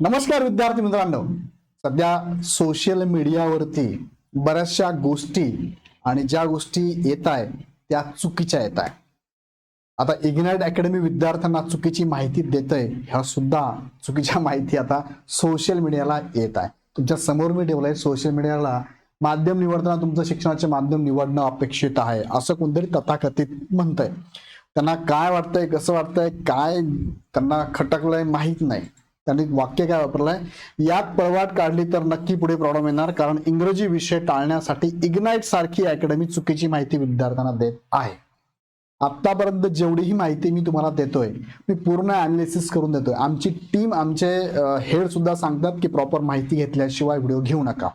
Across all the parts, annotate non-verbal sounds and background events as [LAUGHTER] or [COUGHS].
नमस्कार विद्यार्थी मित्रांनो. सध्या सोशल मीडियावरती बऱ्याचशा गोष्टी आणि ज्या गोष्टी येत आहे त्या चुकीच्या येत आहे. आता इग्नाइट अकॅडमी विद्यार्थ्यांना चुकीची माहिती देत आहे ह्या सुद्धा चुकीच्या माहिती आता सोशल मीडियाला येत आहे. तुमच्यासमोर मी ठेवलंय सोशल मीडियाला माध्यम निवडताना तुमचं शिक्षणाचे माध्यम निवडणं अपेक्षित आहे असं कोणतरी तथाकथित म्हणतंय. त्यांना काय वाटतंय कसं वाटतंय काय त्यांना खटकलंय माहीत नाही. त्यांनी वाक्य काय वापरलंय? यात पळवाट काढली तर नक्की पुढे प्रॉब्लेम येणार कारण इंग्रजी विषय टाळण्यासाठी इग्नाइट सारखी अकॅडमी चुकीची माहिती विद्यार्थ्यांना देत आहे. आतापर्यंत जेवढीही माहिती मी तुम्हाला देतोय मी पूर्ण अनालिसिस करून देतोय. आमची टीम आमचे हेड सुद्धा सांगतात की प्रॉपर माहिती घेतल्याशिवाय व्हिडिओ घेऊ नका.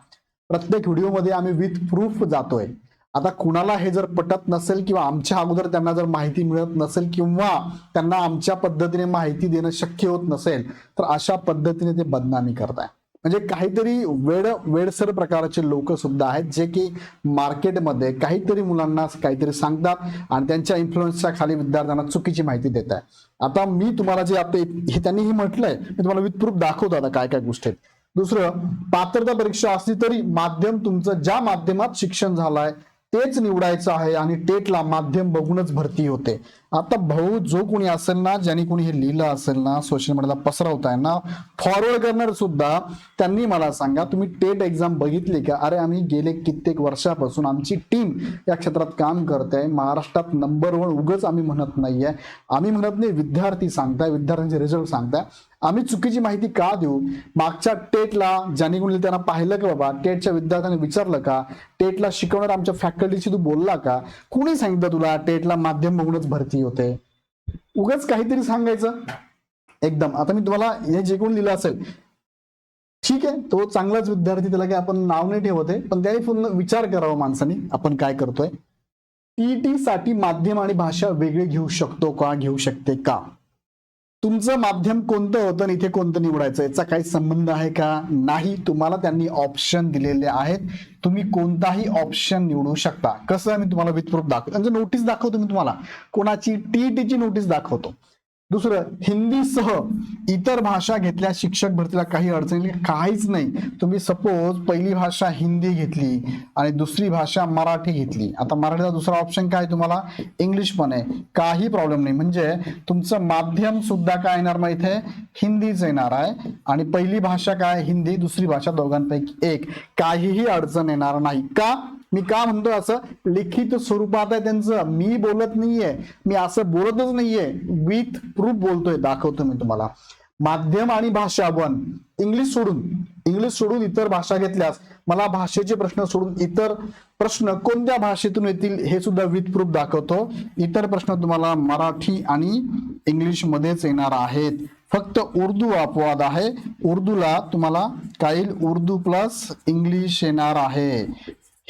प्रत्येक व्हिडिओमध्ये आम्ही विथ प्रूफ जातोय. आता कुणाला हे जर पटत नसेल किंवा आमच्या अगोदर त्यांना जर माहिती मिळत नसेल किंवा त्यांना आमच्या पद्धतीने माहिती देणं शक्य होत नसेल तर अशा पद्धतीने ते बदनामी करताय. म्हणजे काहीतरी वेड वेडसर प्रकारचे लोक सुद्धा आहेत जे की मार्केटमध्ये काहीतरी मुलांना काहीतरी सांगतात आणि त्यांच्या इन्फ्लुएन्सच्या खाली विद्यार्थ्यांना चुकीची माहिती देत आहे आता मी तुम्हाला जे आता हे त्यांनी हे म्हटलंय मी तुम्हाला विथप्रूफ दाखवतो आता काय काय गोष्टी आहेत. दुसरं पात्रता परीक्षा असली तरी माध्यम तुमचं ज्या माध्यमात शिक्षण झालंय तेच निवडायचं आहे आणि टेटला माध्यम बघूनच भरती होते. आता भाऊ जो कोणी असेल ना ज्यांनी कोणी हे लिहिलं असेल ना सोशल मीडियाला पसरवताय ना फॉरवर्ड करणार सुद्धा त्यांनी मला सांगा तुम्ही टेट एक्झाम बघितली का? अरे आम्ही गेले कित्येक वर्षापासून आमची टीम या क्षेत्रात काम करते महाराष्ट्रात नंबर वन उगच आम्ही म्हणत नाहीये. आम्ही म्हणत नाही विद्यार्थी सांगताय विद्यार्थ्यांचे रिझल्ट सांगताय. आम्ही चुकीची माहिती का देऊ? मागच्या टेटला ज्यांनी कोणी त्यांना पाहिलं का बाबा टेटच्या विद्यार्थ्यांनी विचारलं का? टेटला शिकवणार आमच्या फॅकल्टीशी तू बोलला का? कुणी सांगितलं तुला टेटला माध्यम बघूनच भरती? होते. उगाच काहीतरी सांगायचं. एकदम. आता मी तुम्हाला हे जे कोण लिहिलं असेल ठीक आहे तो चांगलाच विद्यार्थी त्याला काही आपण नाव नाही ठेवत आहे पण त्याने पूर्ण विचार करावा माणसाने आपण काय करतोय. टी साठी माध्यम आणि भाषा वेगळी घेऊ शकतो का घेऊ शकते का? तुमचं माध्यम कोणतं होतं आणि इथे कोणतं निवडायचं? याचा काही संबंध आहे का? नाही. तुम्हाला त्यांनी ऑप्शन दिलेले आहेत. तुम्ही कोणताही ऑप्शन निवडू शकता. कसं मी तुम्हाला विथ प्रूफ दाखवतो म्हणजे नोटीस दाखवतो मी तुम्हाला. कोणाची टीईटीची नोटीस दाखवतो. दुसरं हिंदीसह इतर भाषा घेतल्या शिक्षक भरतीला काही अडचणी काहीच नाही. तुम्ही सपोज पहिली भाषा हिंदी घेतली आणि दुसरी भाषा मराठी घेतली. आता मराठीचा दुसरा ऑप्शन काय तुम्हाला? इंग्लिश पण आहे. काही प्रॉब्लेम नाही. म्हणजे तुमचं माध्यम सुद्धा काय येणार मग इथे हिंदीच येणार आहे. आणि पहिली भाषा काय हिंदी दुसरी भाषा दोघांपैकी एक. काहीही अडचण येणार नाही. का? मी का म्हणतो असं? लिखित स्वरूपात आहे त्यांचं. मी बोलत नाहीये. मी असं बोलतच नाहीये. विथ प्रूफ बोलतोय. दाखवतो मी तुम्हाला. माध्यम आणि भाषा वन. इंग्लिश सोडून. इंग्लिश सोडून इतर भाषा घेतल्यास मला भाषेचे प्रश्न सोडून इतर प्रश्न कोणत्या भाषेतून येतील हे सुद्धा विथ प्रूफ दाखवतो. इतर प्रश्न तुम्हाला मराठी आणि इंग्लिश मध्येच येणार आहेत. फक्त उर्दू अपवाद आहे. उर्दूला तुम्हाला काही उर्दू प्लस इंग्लिश येणार आहे.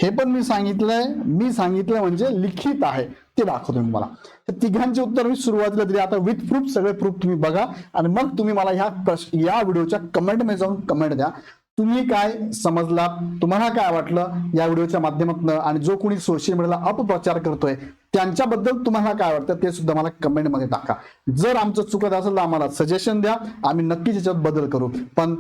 हे पण मी सांगितलंय. मी सांगितलं म्हणजे लिखित आहे. ते दाखवतो मी तुम्हाला. तर तिघांचे उत्तर मी सुरुवातीला दिले. आता विथ प्रूफ सगळे प्रूफ तुम्ही बघा. आणि मग तुम्ही मला ह्या या व्हिडिओच्या कमेंटमध्ये जाऊन कमेंट द्या. तुम्ही काय समजला तुम्हाला काय वाटलं? या व्हिडिओच्या माध्यमातून आणि जो कोणी सोशल मीडियाला अपप्रचार करतोय त्यांच्याबद्दल तुम्हाला काय वाटतं? ते सुद्धा मला कमेंटमध्ये टाका. जर आमचं चुकत असेल तर आम्हाला सजेशन द्या. आम्ही नक्कीच याच्यात बदल करू. पण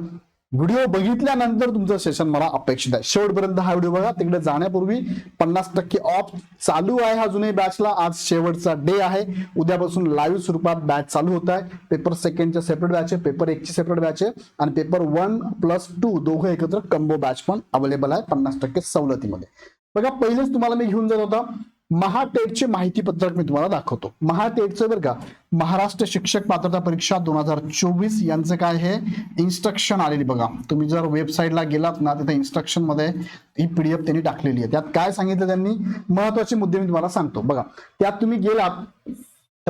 व्हिडिओ बघितल्यानंतर तुमचं सेशन मला अपेक्षित आहे. शेवटपर्यंत हा व्हिडिओ बघा. तिकडे जाण्यापूर्वी पन्नास टक्के ऑफ चालू आहे अजूनही बॅचला आज शेवटचा डे आहे. उद्यापासून लाईव्ह स्वरूपात बॅच चालू होत आहे. पेपर सेकंडचे सेपरेट बॅच आहे. पेपर एकची सेपरेट बॅच आहे. आणि पेपर वन प्लस टू दोघं एकत्र कंबो बॅच पण अवेलेबल आहे पन्नास टक्के सवलतीमध्ये. बघा पहिलेच तुम्हाला मी घेऊन जात होता. महाटेटचे माहिती पत्रक मी तुम्हाला दाखवतो. महाटेटचं बरं का महाराष्ट्र शिक्षक पात्रता परीक्षा दोन हजार चोवीस यांचं काय हे इन्स्ट्रक्शन आलेली बघा. तुम्ही जर वेबसाईटला गेलात ना तिथे इन्स्ट्रक्शनमध्ये ही पीडीएफ त्यांनी टाकलेली आहे. त्यात काय सांगितलं त्यांनी? महत्त्वाचे मुद्दे मी तुम्हाला सांगतो. बघा त्यात तुम्ही गेलात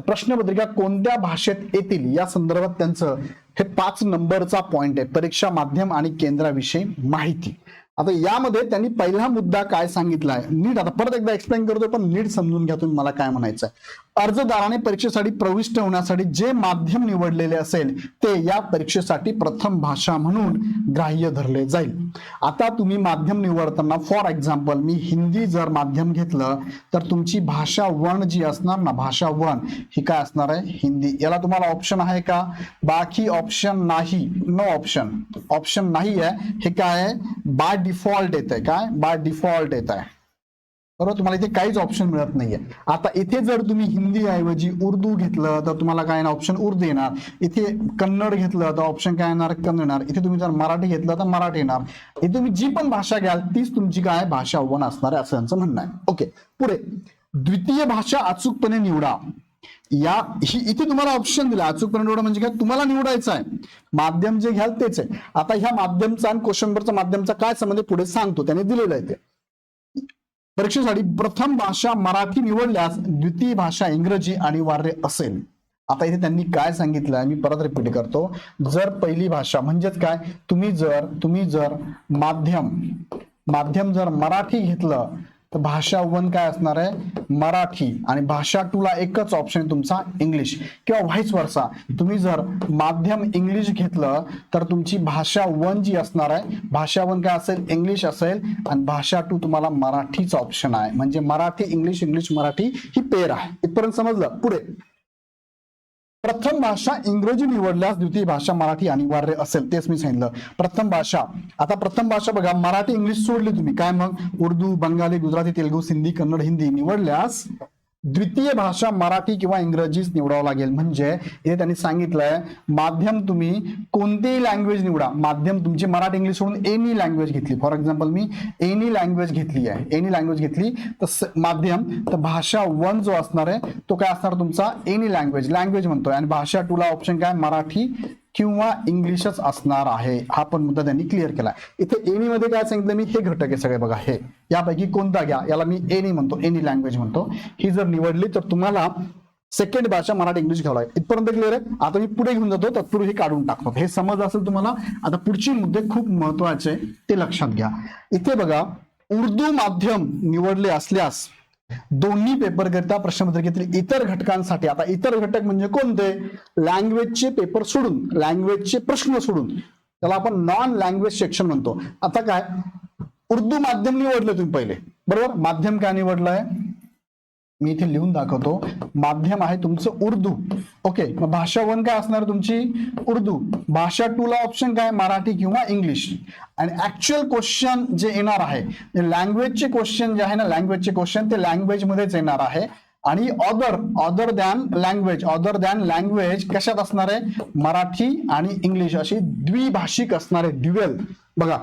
प्रश्नपत्रिका कोणत्या भाषेत येतील? या संदर्भात त्यांचं हे पाच नंबरचा पॉइंट आहे. परीक्षा माध्यम आणि केंद्राविषयी माहिती. आता यामध्ये त्यांनी पहिला मुद्दा काय सांगितलाय? नीट आता परत एकदा एक्सप्लेन करतो पण नीट समजून घ्या तुम्ही मला काय म्हणायचं आहे अर्जदाराने परीक्षेसाठी प्रविष्ट होण्यासाठी जे माध्यम निवडलेले असेल ते या परीक्षेसाठी प्रथम भाषा म्हणून ग्राह्य धरले जाईल. आता तुम्ही माध्यम निवडताना फॉर एक्झाम्पल मी हिंदी जर माध्यम घेतलं तर तुमची भाषा वन जी असणार ना भाषा वन ही काय असणार आहे? हिंदी. याला तुम्हाला ऑप्शन आहे का? बाकी ऑप्शन नाही. नो ऑप्शन ऑप्शन नाही आहे. हे काय आहे? बाय डिफॉल्ट येत आहे काय? बाय डिफॉल्ट येत आहे बरोबर? तुम्हाला इथे काहीच ऑप्शन मिळत नाहीये. आता इथे जर तुम्ही हिंदी ऐवजी उर्दू घेतलं तर तुम्हाला काय ऑप्शन उर्दू येणार. इथे कन्नड घेतलं तर ऑप्शन काय येणार? कन्नड येणार. इथे तुम्ही जर मराठी घेतलं तर मराठी येणार. इथे तुम्ही जी पण भाषा घ्याल तीच तुमची काय भाषा वन असणार आहे असं यांचं म्हणणं आहे. ओके पुढे. द्वितीय भाषा अचूकपणे निवडा. या ही इथे तुम्हाला ऑप्शन दिला. अचूकपणे निवडा म्हणजे काय तुम्हाला निवडायचं आहे. माध्यम जे घ्याल तेच आहे. आता ह्या माध्यमचा आणि क्वेश्चन नंबरचा माध्यमचा काय संबंध पुढे सांगतो. त्याने दिलेलं आहे ते. परीक्षेसाठी प्रथम भाषा मराठी निवडल्यास द्वितीय भाषा इंग्रजी अनिवार्य असेल. आता इथे त्यांनी काय सांगितलं मी परत रिपीट करतो. जर पहिली भाषा म्हणजेच काय? तुम्ही जर तुम्ही जर माध्यम माध्यम जर मराठी घेतलं तर भाषा वन काय असणार आहे? मराठी. आणि भाषा टू ला एकच ऑप्शन आहे तुमचा इंग्लिश किंवा व्हाईस वर्षा तुम्ही जर माध्यम इंग्लिश घेतलं तर तुमची भाषा वन जी असणार आहे. भाषा वन काय असेल? इंग्लिश असेल. आणि भाषा टू तुम्हाला मराठीच ऑप्शन आहे. म्हणजे मराठी इंग्लिश इंग्लिश मराठी ही पेर आहे. इथपर्यंत समजलं? पुढे. प्रथम भाषा इंग्रजी निवडल्यास द्वितीय भाषा मराठी अनिवार्य असेल तेच मी सांगितलं. प्रथम भाषा. आता प्रथम भाषा बघा मराठी इंग्लिश सोडली तुम्ही. काय मग? उर्दू बंगाली गुजराती तेलुगू सिंधी कन्नड हिंदी निवडल्यास द्वितीय भाषा मराठी किंवा इंग्रजीच निवडावं लागेल. म्हणजे इथे त्यांनी सांगितलंय माध्यम तुम्ही कोणतेही लँग्वेज निवडा. माध्यम तुमची मराठी इंग्लिश सोडून एनी लँग्वेज घेतली. फॉर एक्झाम्पल मी एनी लँग्वेज घेतली आहे. एनी लँग्वेज घेतली तर माध्यम तर भाषा वन जो असणार आहे तो काय असणार तुमचा? एनी लँग्वेज लँग्वेज म्हणतोय. आणि भाषा टूला ऑप्शन काय? मराठी किंवा इंग्लिशच असणार आहे हा पण मुद्दा त्यांनी क्लिअर केला. इथे एनी मध्ये काय सांगितलं? मी हे घटक आहे सगळे बघा हे. यापैकी कोणता घ्या? याला मी एनी म्हणतो एनी लँग्वेज म्हणतो. ही जर निवडली तर तुम्हाला सेकंड भाषा मराठी इंग्लिश घ्यावं लागेल. इथपर्यंत क्लिअर आहे? आता मी पुढे घेऊन जातो तत्पूर्वी हे काढून टाकतो. हे समज असेल तुम्हाला आता पुढचे मुद्दे खूप महत्त्वाचे ते लक्षात घ्या. इथे बघा उर्दू माध्यम निवडले असल्यास दोन्ही पेपर करिता प्रश्नपत्रिकेतील इतर घटकांसाठी. आता इतर घटक म्हणजे कोणते? लँग्वेजचे पेपर सोडून लँग्वेजचे प्रश्न सोडून. त्याला आपण नॉन लँग्वेज सेक्शन म्हणतो. आता काय? उर्दू माध्यम निवडले तुम्ही पहिले. बरोबर? माध्यम काय निवडलंय? मी इथे लिहून दाखवतो. माध्यम आहे तुमचं उर्दू. ओके मग भाषा वन काय असणार तुमची? उर्दू. भाषा टू ला ऑप्शन काय? मराठी किंवा इंग्लिश आणि ऍक्च्युअल क्वेश्चन जे येणार आहे लँग्वेजचे क्वेश्चन जे आहे ना लँग्वेजचे क्वेश्चन ते लँग्वेज मध्येच येणार आहे. आणि other other than language other than language कशात असणार आहे? मराठी आणि इंग्लिश अशी द्विभाषिक असणार आहे ड्युएल बघा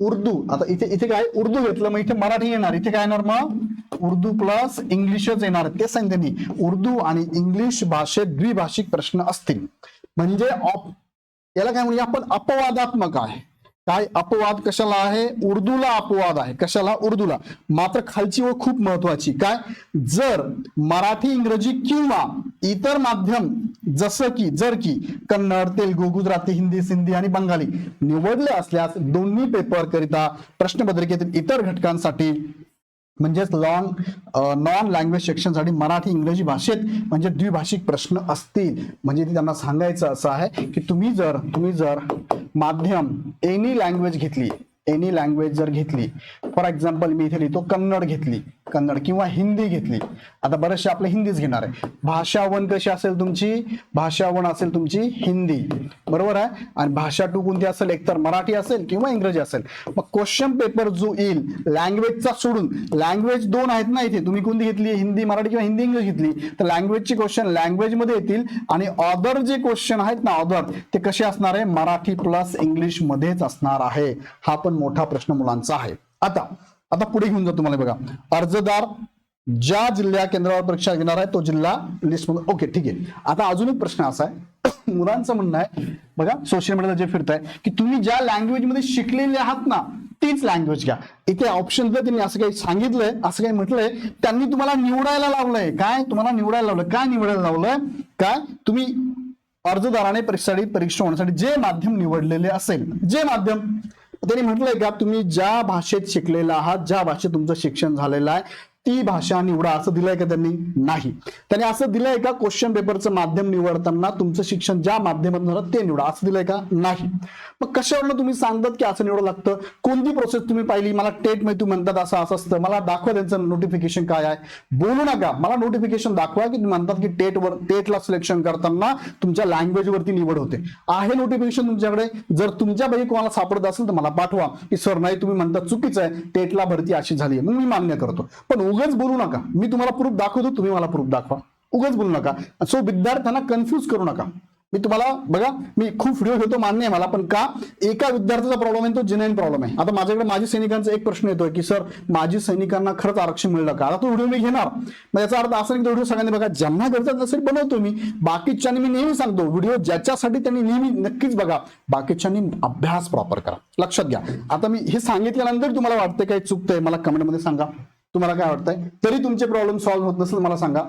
उर्दू. आता इथे इथे काय? उर्दू घेतलं मग इथे मराठी येणार. इथे काय येणार मग? उर्दू प्लस इंग्लिशच येणार. ते सांगते त्यांनी उर्दू आणि इंग्लिश भाषेत द्विभाषिक प्रश्न असतील. म्हणजे याला काय म्हणजे आपण? अपवादात्मक आहे. काय अपवाद कशाला आहे? उर्दूला अपवाद आहे. कशाला? उर्दूला. मात्र खालची ओळ खूप महत्वाची. काय? जर मराठी इंग्रजी किंवा इतर माध्यम जसं की जर की कन्नड तेलगू गुजराती हिंदी सिंधी आणि बंगाली निवडले असल्यास दोन्ही पेपर करिता प्रश्नपत्रिकेतील इतर घटकांसाठी म्हणजेच लॉंग नॉन लँग्वेज सेक्शनसाठी मराठी इंग्रजी भाषेत म्हणजे द्विभाषिक प्रश्न असतील. म्हणजे ते त्यांना सांगायचं असं आहे की तुम्ही जर तुम्ही जर माध्यम एनी लँग्वेज घेतली एनी लँग्वेज जर घेतली फॉर एक्झाम्पल मी इथे लिहितो कन्नड घेतली. कन्नड किंवा हिंदी घेतली. आता बरेचसे आपले हिंदीच घेणार आहे. भाषावन कशी असेल तुमची? भाषावन असेल तुमची हिंदी. बरोबर आहे? आणि भाषा टू कोणती असेल? एकतर मराठी असेल किंवा इंग्रजी असेल. मग क्वेश्चन पेपर जो येईल लँग्वेजचा सोडून लँग्वेज दोन आहेत ना इथे. तुम्ही कोणती घेतली? हिंदी मराठी किंवा हिंदी इंग्लिश घेतली. तर लँग्वेजचे क्वेश्चन लँग्वेजमध्ये येतील आणि अदर जे क्वेश्चन आहेत ना अदर ते कसे असणार आहे? मराठी प्लस इंग्लिश मध्येच असणार आहे. हा पण मोठा प्रश्न मुलांचा आहे. आता आता पुढे घेऊन जातो तुम्हाला बघा. अर्जदार ज्या जिल्ह्या केंद्रावर परीक्षा घेणार आहे तो जिल्हा लिस्टमध्ये ओके ठीक आहे. आता अजून एक प्रश्न असा आहे. [COUGHS] मुलांचं म्हणणं आहे बघा सोशल मीडियाला जे फिरताय की तुम्ही ज्या लँग्वेजमध्ये शिकलेले आहात ना तीच लँग्वेज घ्या. इथे ऑप्शन जर त्यांनी असं काही सांगितलंय असं काही म्हटलंय त्यांनी तुम्हाला निवडायला लावलंय. काय? तुम्हाला निवडायला लावलंय. काय निवडायला लावलंय? काय? तुम्ही अर्जदाराने परीक्षासाठी परीक्षा होण्यासाठी जे माध्यम निवडलेले असेल जे माध्यम? त्यांनी म्हटलंय का तुम्ही ज्या भाषेत शिकलेला आहात ज्या भाषेत तुमचं शिक्षण झालेलं आहे ती भाषा निवडा असं दिलंय का त्यांनी? नाही. त्यांनी असं दिलंय का क्वेश्चन पेपरचं माध्यम निवडताना तुमचं शिक्षण ज्या माध्यमातून झालं ते निवडा. असं दिलंय का? नाही. मग कशावरनं तुम्ही सांगतात की असं निवडावं लागतं? कोणती प्रोसेस तुम्ही पाहिली? मला टेटमध्ये तुम्ही म्हणतात असं असं असतं. मला दाखवा त्यांचं नोटिफिकेशन काय आहे. बोलू नका. मला नोटिफिकेशन दाखवा की तुम्ही म्हणतात की टेटवर टेटला सिलेक्शन करताना तुमच्या लँग्वेज वरती निवड होते. आहे नोटिफिकेशन तुमच्याकडे? जर तुमच्यापैकी कोणाला सापडत असेल तर मला पाठवा. की सर नाही तुम्ही म्हणता चुकीचं आहे. टेटला भरती अशी झाली मग मी मान्य करतो. पण उगाच बोलू नका. मी तुम्हाला प्रूफ दाखवतो तुम्ही मला प्रूफ दाखवा. उगाच बोलू नका. सो विद्यार्थ्यांना कन्फ्यूज करू नका. मी तुम्हाला बघा मी खूप व्हिडिओ घेतो मान्य आहे मला पण का? एका विद्यार्थ्याचा प्रॉब्लेम आहे तो जेन्युइन प्रॉब्लेम आहे. आता माझ्याकडे माजी सैनिकांचा एक प्रश्न येतोय की सर माजी सैनिकांना खरंच आरक्षण मिळलं का? आता तो व्हिडिओ मी घेणार. मग याचा अर्थ असा नाही तो व्हिडिओ सगळ्यांनी बघा. ज्यांना गरजा नसेल बनवतो मी. बाकीच्यांनी मी नेहमी सांगतो व्हिडिओ ज्याच्यासाठी त्यांनी नेहमी नक्कीच बघा. बाकीच्यांनी अभ्यास प्रॉपर करा. लक्षात घ्या. आता मी हे सांगितल्यानंतर तुम्हाला वाटतंय काही चुकतंय? मला कमेंटमध्ये सांगा. तुम्हाला काय वाटतंय? तरी तुमचे प्रॉब्लेम सॉल्व्ह होत नसेल मला सांगा.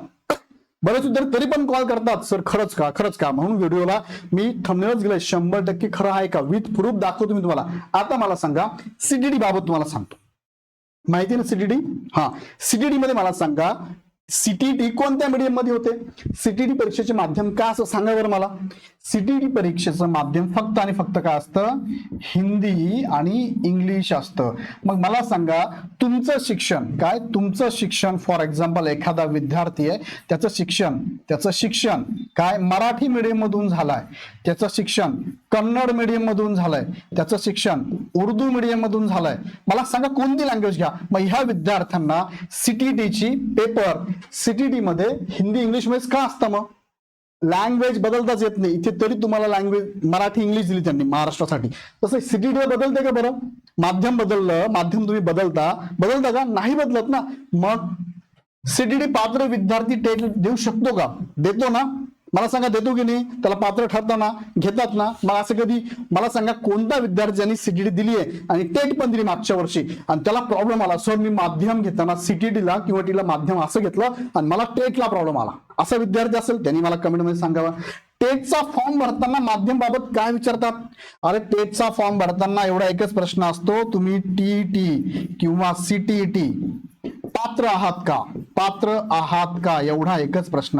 बरेच विद्यार्थी तरी पण कॉल करतात सर खरंच का? खरंच का? म्हणून व्हिडिओला मी थंबनेलच गेले शंभर टक्के खरं आहे का? विथ प्रूफ दाखवतो मी तुम्हाला. आता मला सांगा सीडीडी बाबत तुम्हाला सांगतो. माहिती आहे ना सीटीडी हा. सीटीडी मध्ये मला सांगा सीटीटी कोणत्या मीडियममध्ये होते? सीटीडी परीक्षेचे माध्यम का असं सांगा बरं मला. सीटीटी परीक्षेचं माध्यम फक्त आणि फक्त काय असतं? हिंदी आणि इंग्लिश असतं. मग मला सांगा तुमचं शिक्षण काय? तुमचं शिक्षण फॉर एक्झाम्पल एखादा विद्यार्थी आहे त्याचं शिक्षण त्याचं शिक्षण काय? मराठी मीडियम मधून त्याचं शिक्षण कन्नड मीडियम मधून झालंय. त्याचं शिक्षण उर्दू मीडियम मधून झालंय. मला सांगा कोणती लँग्वेज घ्या? मग ह्या विद्यार्थ्यांना सीटीटीची पेपर सीटीटी मध्ये हिंदी इंग्लिशमध्ये का असतं मग? लँग्वेज बदलताच येत नाही. इथे तरी तुम्हाला लँग्वेज मराठी इंग्लिश दिली त्यांनी महाराष्ट्रासाठी. तसं सीटीटी बदलते का बरं? माध्यम बदललं माध्यम तुम्ही बदलता. बदलता का? नाही बदलत ना. मग सीटीटी पात्र विद्यार्थी टेट देऊ शकतो का? देतो ना. मला सांगा देतो की नाही? त्याला पात्र ठरताना घेतात ना. मग असं कधी मला सांगा कोणता विद्यार्थ्यांनी ज्यांनी दिली आहे? आणि टेट पण दिली मागच्या वर्षी. आणि त्याला प्रॉब्लेम आला. सर मी माध्यम घेताना सीटीडीला किंवा टीला माध्यम असं घेतलं आणि मला टेटला प्रॉब्लेम आला. असा विद्यार्थी असेल त्यांनी मला कमेंटमध्ये सांगावा. टेटचा फॉर्म भरताना माध्यम बाबत काय विचारतात? अरे टेटचा फॉर्म भरताना एवढा एकच प्रश्न असतो तुम्ही टीईटी किंवा सीटीईटी पात्र आहात का? पात्र आहात का? एवढा एकच प्रश्न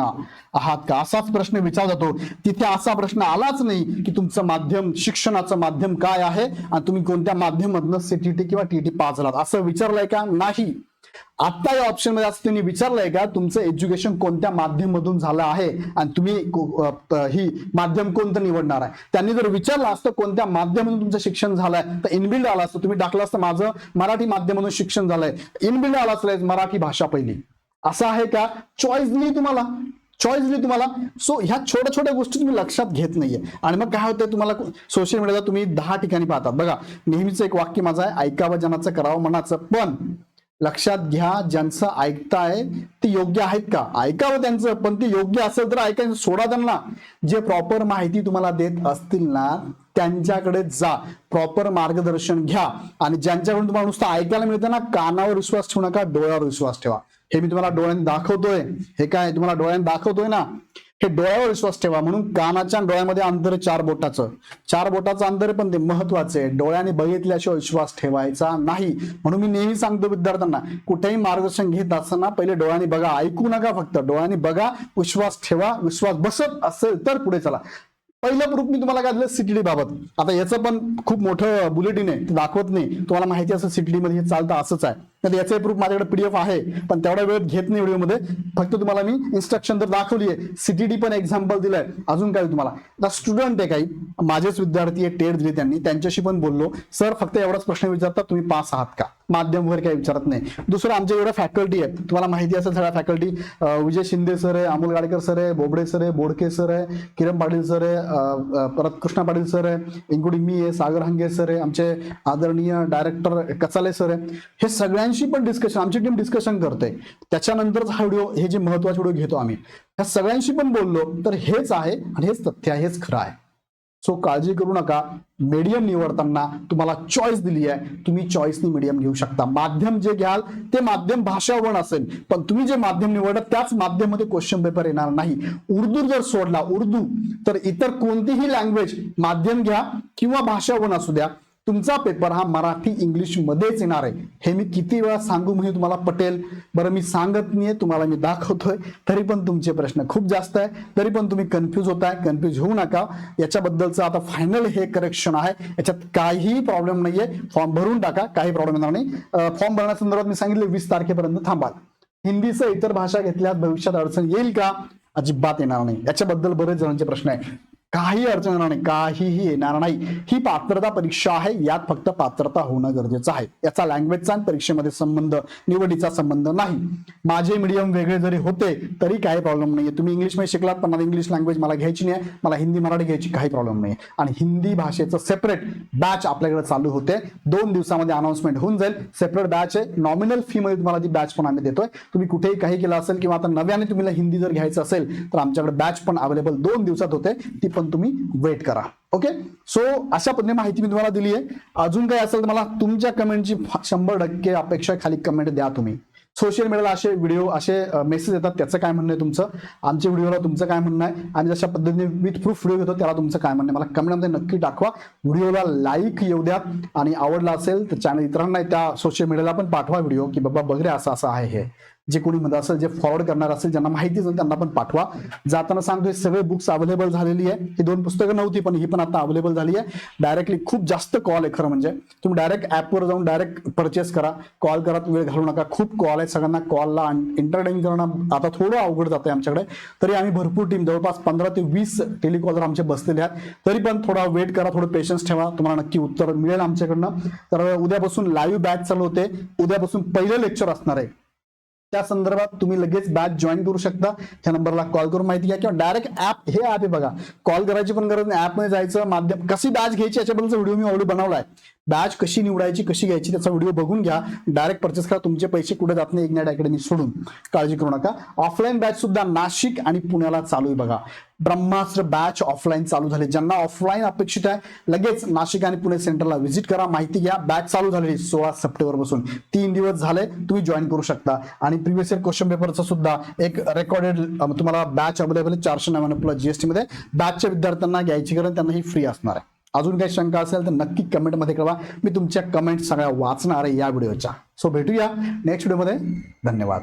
आहात का? असाच प्रश्न विचारला जातो. तिथे असा प्रश्न आलाच नाही की तुमचं माध्यम शिक्षणाचं माध्यम काय आहे? आणि तुम्ही कोणत्या माध्यमातून सीटीटी किंवा टीटी पास झालात? असं विचारलंय का? नाही. आता या ऑप्शनमध्ये असं त्यांनी विचारलंय का तुमचं एज्युकेशन कोणत्या माध्यममधून झालं आहे? आणि तुम्ही ही माध्यम कोणतं निवडणार आहे? त्यांनी जर विचारलं असतं कोणत्या माध्यमातून तुमचं शिक्षण झालंय तर इनबिल्ड आलं असतं. तुम्ही टाकलं असतं माझं मराठी माध्यमातून शिक्षण झालंय. इनबिल्ड आलं असलं मराठी भाषा पहिली. असं आहे का? चॉईस नाही तुम्हाला. चॉईस दिली तुम्हाला. सो ह्या छोट्या छोट्या गोष्टी तुम्ही लक्षात घेत नाहीये. आणि मग काय होतं तुम्हाला सोशल मीडियाला तुम्ही दहा ठिकाणी पाहतात बघा नेहमीच एक वाक्य माझं आहे ऐकावं जनाचं करावं मनाचं. पण लक्षात घ्या ज्यांचं ऐकताय ते योग्य आहेत का? ऐकावं त्यांचं पण ते योग्य असेल तर ऐकायचं सोडा त्यांना. जे प्रॉपर माहिती तुम्हाला देत असतील ना त्यांच्याकडे जा. प्रॉपर मार्गदर्शन घ्या. आणि ज्यांच्याकडून तुम्हाला नुसतं ऐकायला मिळतं ना कानावर विश्वास ठेवू नका डोळ्यावर विश्वास ठेवा. हे मी तुम्हाला डोळ्याने दाखवतोय. हे काय? तुम्हाला डोळ्याने दाखवतोय ना? हे डोळ्यावर विश्वास ठेवा. म्हणून कानाच्या डोळ्यामध्ये अंतर चार बोटाचं. चार बोटाचं अंतर पण ते महत्वाचं आहे. डोळ्याने बघितल्याशिवाय विश्वास ठेवायचा नाही. म्हणून मी नेहमी सांगतो विद्यार्थ्यांना कुठेही मार्गदर्शन घेत असताना पहिले डोळ्याने बघा. ऐकू नका फक्त. डोळ्याने बघा. विश्वास ठेवा. विश्वास बसत असेल तर पुढे चला. पहिलं प्रूफ मी तुम्हाला काय दिलं सीटीडी बाबत आता याचं पण खूप मोठं बुलेटिन आहे दाखवत नाही. तुम्हाला माहिती असं सीटीडी मध्ये हे चालतं असंच आहे. तर याचं प्रूफ माझ्याकडे पीडीएफ आहे पण तेवढा वेळ घेत नाही व्हिडिओमध्ये फक्त तुम्हाला मी इन्स्ट्रक्शन तर दाखवली आहे. सीटीडी पण एक्झाम्पल दिलंय. अजून काय तुम्हाला? आता स्टुडंट आहे काही. माझेच विद्यार्थी आहे टेट दिले त्यांनी. त्यांच्याशी पण बोललो. सर फक्त एवढाच प्रश्न विचारतात तुम्ही पास आहात का? माध्यम वगैरे काही विचारत नाही. दुसरं आमच्या एवढ्या फॅकल्टी आहेत. तुम्हाला माहिती असेल सगळ्या फॅकल्टी विजय शिंदे सर आहे अमोल गाडेकर सर आहे बोबडे सर आहे बोडके सर आहे किरण पाटील सर आहे परत कृष्णा पाटील सर आहे इन्क्लुडिंग मी आहे सागर हंगे सर आहे आमचे आदरणीय डायरेक्टर कचाले सर आहे. हे सगळ्यांशी पण डिस्कशन आमची टीम डिस्कशन करते. त्याच्यानंतरच हा व्हिडिओ हे जे महत्त्वाचे व्हिडिओ घेतो आम्ही. ह्या सगळ्यांशी पण बोललो तर हेच आहे आणि हेच तथ्य आहे हेच खरं आहे. सो काळजी करू नका. मीडियम निवडताना तुम्हाला चॉईस दिली आहे. तुम्ही चॉईसनी मीडियम घेऊ शकता. माध्यम जे घ्याल ते माध्यम भाषावन असेल. पण तुम्ही जे माध्यम निवडलं त्याच माध्यममध्ये क्वेश्चन पेपर येणार नाही. उर्दू जर सोडला उर्दू तर इतर कोणतीही लँग्वेज माध्यम घ्या किंवा भाषावन असू द्या. तुमचा पेपर हा मराठी इंग्लिश मध्येच येणार आहे. हे मी किती वेळा सांगू म्हणजे तुम्हाला पटेल. बरं मी सांगत नाहीये तुम्हाला मी दाखवतोय. तरी पण तुमचे प्रश्न खूप जास्त आहे तरी पण तुम्ही कन्फ्यूज होताय कन्फ्यूज होऊ नका. याच्याबद्दलचं आता फायनल हे करेक्शन आहे. याच्यात काहीही प्रॉब्लेम नाहीये. फॉर्म भरून टाका काही प्रॉब्लेम येणार नाही. फॉर्म भरण्यासंदर्भात मी सांगितले वीस तारखेपर्यंत थांबाल हिंदीचं इतर भाषा घेतल्यास भविष्यात अडचण येईल का? अजिबात येणार नाही. याच्याबद्दल बरेच जणांचे प्रश्न आहे काही अडचण येणार नाही काहीही येणार नाही. ही पात्रता परीक्षा आहे. यात फक्त पात्रता होणं गरजेचं आहे. याचा लँग्वेजचा आणि परीक्षेमध्ये संबंध निवडीचा संबंध नाही. माझे मीडियम वेगळे जरी होते तरी काही प्रॉब्लेम नाहीये. तुम्ही इंग्लिशमध्ये शिकलात पण मला इंग्लिश लँग्वेज मला घ्यायची नाही मला हिंदी मराठी घ्यायची काही प्रॉब्लेम नाही आणि हिंदी भाषेचं सेपरेट बॅच आपल्याकडे चालू होते. दोन दिवसामध्ये अनाउन्समेंट होऊन जाईल. सेपरेट बॅच आहे. नॉमिनल फी मध्ये तुम्हाला ती बॅच पण आम्ही देतोय. तुम्ही कुठेही काही केलं असेल किंवा आता नव्याने तुम्हाला हिंदी जर घ्यायचं असेल तर आमच्याकडे बॅच पण अवेलेबल दोन दिवसात होते. ती पण तुम्ही वेट करा. ओके सो अशा पद्धतीने माहिती मी तुम्हाला दिली आहे अजून काही असेल तर मला तुमच्या कमेंटची शंभर टक्के अपेक्षा खाली कमेंट द्या तुम्ही. सोशल मीडियाला असे व्हिडिओ असे मेसेज येतात. त्याचं काय म्हणणं आहे तुमचं? आमच्या व्हिडिओला तुमचं काय म्हणणं आहे? आणि जशा पद्धतीने विथ प्रूफ व्हिडिओ घेतो त्याला तुमचं काय म्हणणं आहे? मला कमेंटमध्ये नक्की दाखवा. व्हिडिओला लाईक येऊ द्या. आणि आवडला असेल तर चॅनल इतरांना त्या सोशल मीडियाला पण पाठवा व्हिडिओ की बाबा बघ रे असं असं आहे हे. जे कोणी मध्ये असेल जे फॉरवर्ड करणार असेल ज्यांना माहिती असेल त्यांना पण पाठवा. जाताना सांगतोय सगळे बुक्स अवेलेबल झालेली आहे. ही दोन पुस्तकं नव्हती पण ही पण आता अवेलेबल झाली आहे. डायरेक्टली खूप जास्त कॉल आहे खरं म्हणजे. तुम्ही डायरेक्ट ऍपवर जाऊन डायरेक्ट परचेस करा. कॉल करा वेळ घालू नका. खूप कॉल आहे सगळ्यांना कॉलला एंटरटेन करणं आता थोडं अवघड जातंय आमच्याकडे. तरी आम्ही भरपूर टीम जवळपास पंधरा ते वीस टेलिकॉलर आमचे बसलेले आहेत. तरी पण थोडा वेट करा थोडं पेशन्स ठेवा. तुम्हाला नक्की उत्तर मिळेल आमच्याकडनं. तर उद्यापासून लाईव्ह बॅच चालू होते. उद्यापासून पहिलं लेक्चर असणार आहे. त्या संदर्भात तुम्ही लगेच बॅच जॉईन करू शकता. त्या नंबरला कॉल करून माहिती घ्या किंवा डायरेक्ट ऍप हे ऍप आहे बघा. कॉल करायची पण गरज नाही. ऍपमध्ये जायचं माध्यम कशी बॅच घ्यायची याच्याबद्दलचा व्हिडिओ मी ऑलरेडी बनवलाय. बॅच कशी निवडायची कशी घ्यायची त्याचा व्हिडिओ बघून घ्या. डायरेक्ट परचेस करा. तुमचे पैसे कुठे जात नाही इग्नाइट अकॅडमी सोडून. काळजी करू नका. ऑफलाईन बॅच सुद्धा नाशिक आणि पुण्याला चालू आहे बघा. ब्रह्मास्त्र बॅच ऑफलाईन चालू झाले. ज्यांना ऑफलाईन अपेक्षित आहे लगेच नाशिक आणि पुणे सेंटरला व्हिजिट करा. माहिती घ्या बॅच चालू झालेली सोळा सप्टेंबरपासून. तीन दिवस झाले तुम्ही जॉईन करू शकता. आणि प्रिव्हियस इयर क्वेश्चन पेपरचा सुद्धा एक रेकॉर्डेड तुम्हाला बॅच अवेलेबल आहे चारशे नव्याण्णव प्लस जीएसटी मध्ये. बॅचच्या विद्यार्थ्यांना घ्यायची गरज त्यांना ही फ्री असणार आहे. अजून काही शंका असेल तर नक्की कमेंटमध्ये कळवा. मी तुमच्या कमेंट सगळ्या वाचणार आहे या व्हिडिओच्या सो भेटूया नेक्स्ट व्हिडिओमध्ये धन्यवाद.